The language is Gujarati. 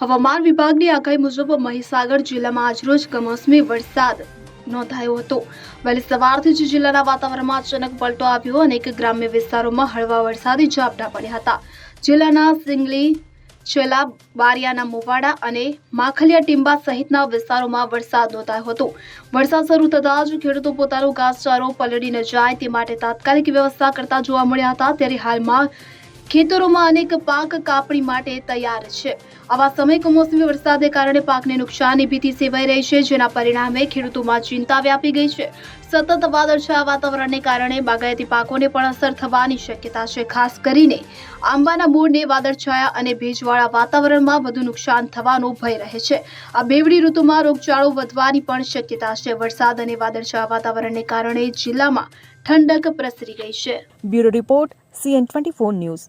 હવામાન વિભાગની આગાહી મુજબ મહીસાગર જિલ્લામાં આજરોજ કમોસમી વરસાદ નોંધાયો હતો. વહેલી સવારથી જ જિલ્લાના વાતાવરણમાં અચાનક પલટો આવ્યો અનેક ગ્રામ્ય વિસ્તારોમાં હળવા વરસાદી ઝાપટા પડ્યા હતા. જિલ્લાના સિંગલી, છેલ્લા, બારિયાના મોવાડા અને માખલિયા ટીંબા સહિતના વિસ્તારોમાં વરસાદ નોંધાયો હતો. વરસાદ શરૂ થતાં જ ખેડૂતો પોતાનો ઘાસચારો પલળી ન જાય તે માટે તાત્કાલિક વ્યવસ્થા કરતા જોવા મળ્યા હતા. ત્યારે હાલમાં ખેતરોમાં અનેક પાક કાપણી માટે તૈયાર છે. આવા સમય કમોસમી વરસાદને કારણે પાકને નુકસાનની ભીતિ સેવાઈ રહી છે, જેના પરિણામે ખેડૂતોમાં ચિંતા વ્યાપી ગઈ છે. સતત વાદળછાયા વાતાવરણને કારણે બાગાયતી પાકોને પણ અસર થવાની શક્યતા છે. ખાસ કરીને આંબાના મૂળને વાદળછાયા અને ભેજવાળા વાતાવરણમાં વધુ નુકસાન થવાનો ભય રહે છે. આ બેવડી ઋતુમાં રોગચાળો વધવાની પણ શક્યતા છે. વરસાદ અને વાદળછાયા વાતાવરણને કારણે જિલ્લામાં ઠંડક પ્રસરી ગઈ છે. Bureau report CN twenty news.